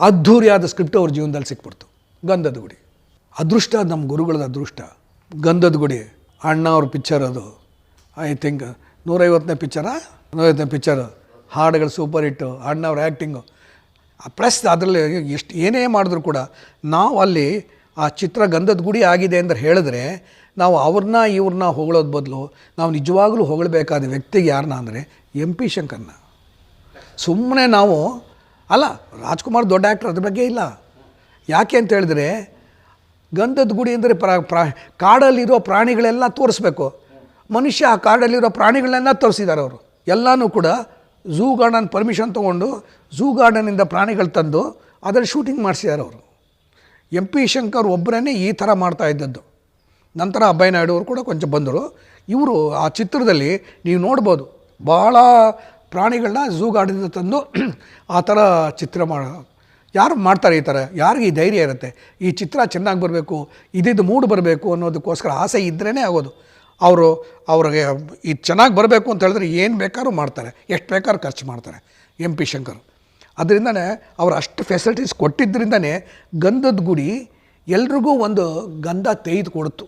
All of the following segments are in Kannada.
ಅದ್ಧೂರಿಯಾದ ಸ್ಕ್ರಿಪ್ಟ್ ಅವ್ರ ಜೀವನದಲ್ಲಿ ಸಿಕ್ಬಿಡ್ತು. ಗಂಧದ ಗುಡಿ. ಅದೃಷ್ಟ ನಮ್ಮ ಗುರುಗಳದ ಅದೃಷ್ಟ. ಗಂಧದ ಗುಡಿ. ಅಣ್ಣ ಅವ್ರ ಪಿಕ್ಚರ್ ಅದು. ಐ ಥಿಂಕ್ ನೂರೈವತ್ತನೇ ಪಿಕ್ಚರಾ ನೂರೈವತ್ತನೇ ಪಿಕ್ಚರ್ ಹಾಡುಗಳು ಸೂಪರ್ ಹಿಟ್ಟು ಅಣ್ಣ ಅವ್ರ ಆ್ಯಕ್ಟಿಂಗು ಪ್ರೆಸ್ ಅದರಲ್ಲಿ ಎಷ್ಟು ಏನೇ ಮಾಡಿದ್ರು ಕೂಡ ನಾವು ಅಲ್ಲಿ ಆ ಚಿತ್ರ ಗಂಧದ ಗುಡಿ ಆಗಿದೆ ಅಂತ ಹೇಳಿದ್ರೆ ನಾವು ಅವ್ರನ್ನ ಇವ್ರನ್ನ ಹೊಗಳೋದು ಬದಲು ನಾವು ನಿಜವಾಗ್ಲೂ ಹೊಗಳಬೇಕಾದ ವ್ಯಕ್ತಿಗೆ ಯಾರನ್ನ ಅಂದರೆ ಎಂ ಪಿ ಶಂಕರ್ನ. ಸುಮ್ಮನೆ ನಾವು ಅಲ್ಲ, ರಾಜ್ಕುಮಾರ್ ದೊಡ್ಡ ಆ್ಯಕ್ಟರ್ ಅದ್ರ ಬಗ್ಗೆ ಇಲ್ಲ. ಯಾಕೆ ಅಂತ ಹೇಳಿದ್ರೆ, ಗಂಧದ ಗುಡಿ ಅಂದರೆ ಪ್ರಾ ಪ್ರಾ ಕಾಡಲ್ಲಿರೋ ಪ್ರಾಣಿಗಳೆಲ್ಲ ತೋರಿಸ್ಬೇಕು. ಮನುಷ್ಯ ಆ ಕಾಡಲ್ಲಿರೋ ಪ್ರಾಣಿಗಳನ್ನೆಲ್ಲ ತೋರಿಸಿದ್ದಾರೆ ಅವರು. ಎಲ್ಲನೂ ಕೂಡ ಝೂ ಗಾರ್ಡನ್ ಪರ್ಮಿಷನ್ ತೊಗೊಂಡು ಝೂ ಗಾರ್ಡನಿಂದ ಪ್ರಾಣಿಗಳು ತಂದು ಅದರಲ್ಲಿ ಶೂಟಿಂಗ್ ಮಾಡಿಸಿದ್ದಾರೆ ಅವರು. ಎಂ ಪಿ ಶಂಕರ್ ಒಬ್ಬರೇ ಈ ಥರ ಮಾಡ್ತಾ ಇದ್ದದ್ದು. ನಂತರ ಅಬ್ಬಯ್ಯ ನಾಯ್ಡು ಅವರು ಕೂಡ ಕೊಂಚ ಬಂದರು. ಇವರು ಆ ಚಿತ್ರದಲ್ಲಿ ನೀವು ನೋಡ್ಬೋದು ಭಾಳ ಪ್ರಾಣಿಗಳನ್ನ ಝೂ ಗಾರ್ಡನಿಂದ ತಂದು ಆ ಥರ ಚಿತ್ರ ಮಾಡ, ಯಾರು ಮಾಡ್ತಾರೆ ಈ ಥರ? ಯಾರಿಗೆ ಈ ಧೈರ್ಯ ಇರುತ್ತೆ? ಈ ಚಿತ್ರ ಚೆನ್ನಾಗಿ ಬರಬೇಕು ಇದಿದ್ದು ಮೂಡ್ ಬರಬೇಕು ಅನ್ನೋದಕ್ಕೋಸ್ಕರ ಆಸೆ ಇದ್ರೇ ಆಗೋದು. ಅವರು ಅವ್ರಿಗೆ ಇದು ಚೆನ್ನಾಗಿ ಬರಬೇಕು ಅಂತ ಹೇಳಿದ್ರೆ ಏನು ಬೇಕಾದ್ರೂ ಮಾಡ್ತಾರೆ. ಎಷ್ಟು ಬೇಕಾದ್ರೂ ಖರ್ಚು ಮಾಡ್ತಾರೆ ಎಂ ಪಿ ಶಂಕರ್. ಅದರಿಂದನೇ ಅವ್ರು ಅಷ್ಟು ಫೆಸಿಲಿಟೀಸ್ ಕೊಟ್ಟಿದ್ದರಿಂದನೇ ಗಂಧದ ಗುಡಿ ಎಲ್ರಿಗೂ ಒಂದು ಗಂಧ ತೆಗೆದು ಕೊಡ್ತು.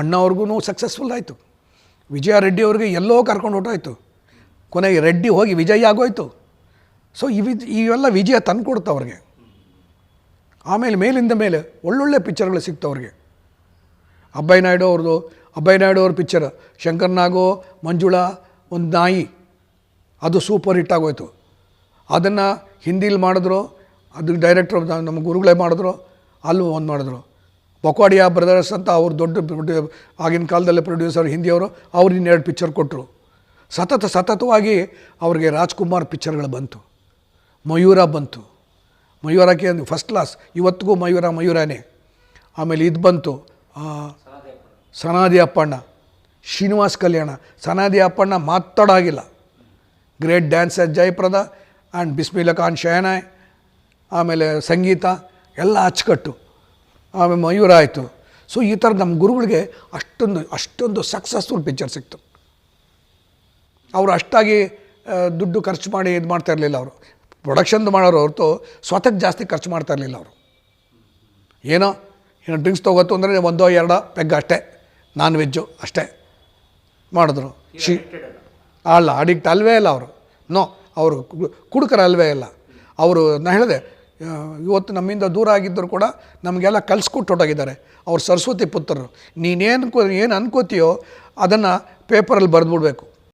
ಅಣ್ಣವ್ರಿಗೂ ಸಕ್ಸಸ್ಫುಲ್ ಆಯಿತು. ವಿಜಯ ರೆಡ್ಡಿ ಅವ್ರಿಗೆ ಎಲ್ಲೋ ಕರ್ಕೊಂಡು ಹೊಟ್ಟೋಯ್ತು ಕೊನೆಗೆ ರೆಡ್ಡಿ ಹೋಗಿ ವಿಜಯ ಆಗೋಯ್ತು. ಸೊ ಇವಿ ಇವೆಲ್ಲ ವಿಜಯ ತಂದುಕೊಡ್ತು ಅವ್ರಿಗೆ. ಆಮೇಲೆ ಮೇಲಿಂದ ಮೇಲೆ ಒಳ್ಳೊಳ್ಳೆ ಪಿಕ್ಚರ್ಗಳು ಸಿಕ್ತು ಅವ್ರಿಗೆ. ಅಬ್ಬಯ್ಯ ನಾಯ್ಡು ಅವ್ರದ್ದು ಅಬ್ಬಯ್ಯ ನಾಯ್ಡು ಅವ್ರ ಪಿಕ್ಚರ್, ಶಂಕರ್ ನಾಗೋ, ಮಂಜುಳಾ, ಒಂದು ನಾಯಿ, ಅದು ಸೂಪರ್ ಹಿಟ್ ಆಗೋಯ್ತು. ಅದನ್ನು ಹಿಂದಿಲಿ ಮಾಡಿದ್ರು, ಅದು ಡೈರೆಕ್ಟ್ರು ನಮ್ಮ ಗುರುಗಳೇ ಮಾಡಿದ್ರು, ಅಲ್ಲೂ ಒಂದು ಮಾಡಿದ್ರು. ಬೊಕ್ವಾಡಿಯಾ ಬ್ರದರ್ಸ್ ಅಂತ ಅವ್ರು ದೊಡ್ಡ ಆಗಿನ ಕಾಲದಲ್ಲಿ ಪ್ರೊಡ್ಯೂಸರ್ ಹಿಂದಿಯವರು, ಅವ್ರು ಇನ್ನೆರಡು ಪಿಕ್ಚರ್ ಕೊಟ್ಟರು ಸತತ ಸತತವಾಗಿ ಅವ್ರಿಗೆ ರಾಜ್ಕುಮಾರ್ ಪಿಕ್ಚರ್ಗಳು ಬಂತು. ಮಯೂರ ಬಂತು. ಮಯೂರಕ್ಕೆ ಒಂದು ಫಸ್ಟ್ ಕ್ಲಾಸ್ ಇವತ್ತಿಗೂ ಮಯೂರ ಮಯೂರನೇ. ಆಮೇಲೆ ಇದು ಬಂತು Sanadi Appanna. Srinivas Kalyana. Sanadi Appanna ಮಾತಾಡಾಗಿಲ್ಲ great dancer Jayaprada and Bismillah Khan shehnai ಆಮೇಲೆ ಸಂಗೀತ ಎಲ್ಲ ಅಚ್ಚುಕಟ್ಟು. ಆಮೇಲೆ ಮಯೂರ ಆಯಿತು. ಸೊ ಈ ಥರ ನಮ್ಮ ಗುರುಗಳಿಗೆ ಅಷ್ಟೊಂದು ಅಷ್ಟೊಂದು ಸಕ್ಸಸ್ಫುಲ್ ಪಿಕ್ಚರ್ ಸಿಕ್ತು. ಅವರು ಅಷ್ಟಾಗಿ ದುಡ್ಡು ಖರ್ಚು ಮಾಡಿ ಇದು ಮಾಡ್ತಾ ಇರಲಿಲ್ಲ ಅವರು. ಪ್ರೊಡಕ್ಷನ್ದು ಮಾಡೋರು ಹೊರತು ಸ್ವತಃ ಜಾಸ್ತಿ ಖರ್ಚು ಮಾಡ್ತಾ ಇರಲಿಲ್ಲ ಅವರು. ಏನೋ ಏನೋ ಡ್ರಿಂಕ್ಸ್ ತೊಗೋತು ಅಂದರೆ ಒಂದೋ ಎರಡೋ ಪೆಗ್ ಅಷ್ಟೇ ನಾನ್ ವೆಜ್ಜು ಅಷ್ಟೇ ಮಾಡಿದ್ರು. ಶಿ ಅಲ್ಲ? ಅಡಿಕ್ಟ್ ಅಲ್ವೇ ಇಲ್ಲ ಅವರು. ನೋ ಅವರು ಕುಡುಕರು ಅಲ್ವೇ ಇಲ್ಲ. ಅವರು ನಾನು ಹೇಳಿದೆ ಇವತ್ತು ನಮ್ಮಿಂದ ದೂರ ಆಗಿದ್ದರೂ ಕೂಡ ನಮಗೆಲ್ಲ ಕಲ್ಸ್ಕೊಟ್ಟು ಹೊಟ್ಟೋಗಿದ್ದಾರೆ ಅವ್ರು ಸರಸ್ವತಿ ಪುತ್ರರು. ನೀನೇನು ಏನು ಅನ್ಕೋತೀಯೋ ಅದನ್ನು ಪೇಪರಲ್ಲಿ ಬರೆದ್ಬಿಡ್ಬೇಕು.